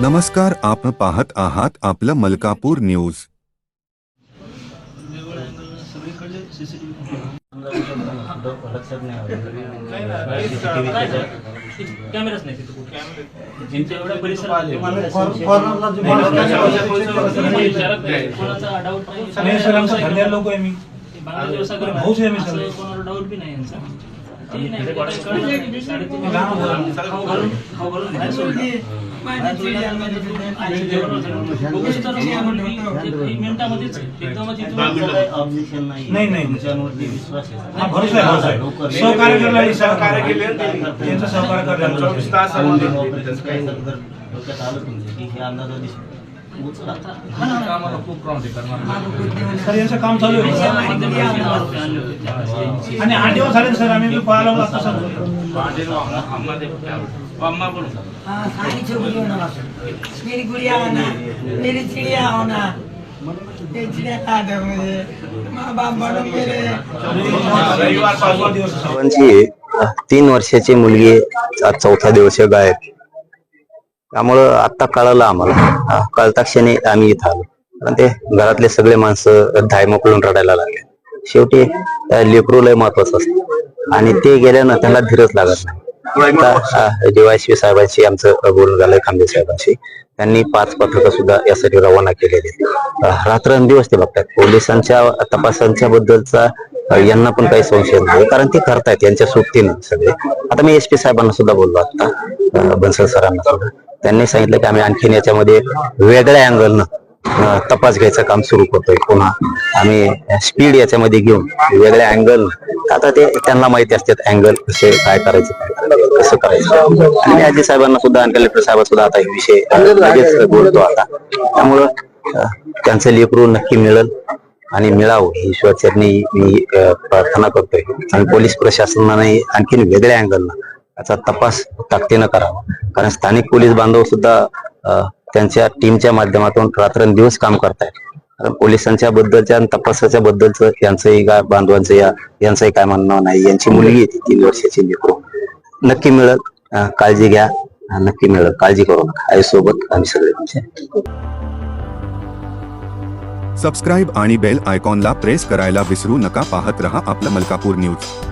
नमस्कार आपण पाहत आहात आपलं मलकापूर न्यूज. डाऊट लोक आहे मी. भाऊच आहे कोणाला बी नाही यांचा. नाही, काही नाही. हा, सहकार्य आणि सहकार्य केले त्यांचं सहकार्य करायला चोवीस तास काय जर डोक्यात आलं तुमच्या की हे अंदाजा दिसतो उचला सर यांचं काम चालू आहे. आणि आठ दिवस झाले सर आम्ही लागलो आता सर अम्मा हाँ मेरी गुड़िया होना मेरी चिड़िया होना तीन वर्षाची मुलगी आज चौथा दिवस आहे गायब त्यामुळं आता कळालं आम्हाला. कळता क्षणी आम्ही इथं आलो. कारण ते घरातले सगळे माणसं धाय मोकळून रडायला लागले. शेवटी अं, लेकरू लय महत्वाचं असतं. आणि ते गेल्यानं त्यांना धीरच लागत नाही. आता साहेबांशी आमचं बोलणं झालंय खांबे साहेबांशी. त्यांनी पाच पथकं सुद्धा यासाठी रवाना केलेली रात्रंदिवस ते बघतात. पोलिसांच्या तपासांच्या बद्दलचा यांना पण काही संशय नाही. कारण ते करतायत यांच्या सोबतीने सगळे. आता मी एस पी साहेबांना सुद्धा बोललो आता बन्सल सरांना सुद्धा. त्यांनी सांगितलं की आम्ही आणखीन याच्यामध्ये वेगळ्या अँगलनं तपास घ्यायचं काम सुरू करतोय. पुन्हा आम्ही स्पीड याच्यामध्ये घेऊन वेगळ्या अँगल आता ते त्यांना माहिती असतात अँगल कसे काय करायचं कसं करायचं. आणि मी आजी साहेबांना सुद्धा आणि कलेक्टर साहेब सुद्धा आता हे विषय लगेच बोलतो आता. त्यामुळं त्यांचं लेकरू नक्की मिळेल आणि मिळावं ही ईश्वरचरणी मी प्रार्थना करतोय. आणि पोलीस प्रशासनाने आणखीन वेगळ्या अँगलनं याचा तपास ताकदीनं करावा. कारण स्थानिक पोलीस बांधव सुद्धा त्यांच्या टीमच्या माध्यमातून रात्रंदिवस काम करतायत. कारण पोलिसांच्या बद्दलच्या तपासाच्या बद्दलचं यांचंही काय बांधवांचं या यांचंही काय म्हणणं नाही. यांची मुलगी येते ती तीन वर्षाची लेकरू. नक्की मिळत काळजी घ्या. नक्की मिळत काळजी करू नका. आईसोबत आम्ही सगळे तुमचे सबस्क्राईब आणि बेल आयकॉनला प्रेस करायला विसरू नका. पाहत रहा आपलं मलकापूर न्यूज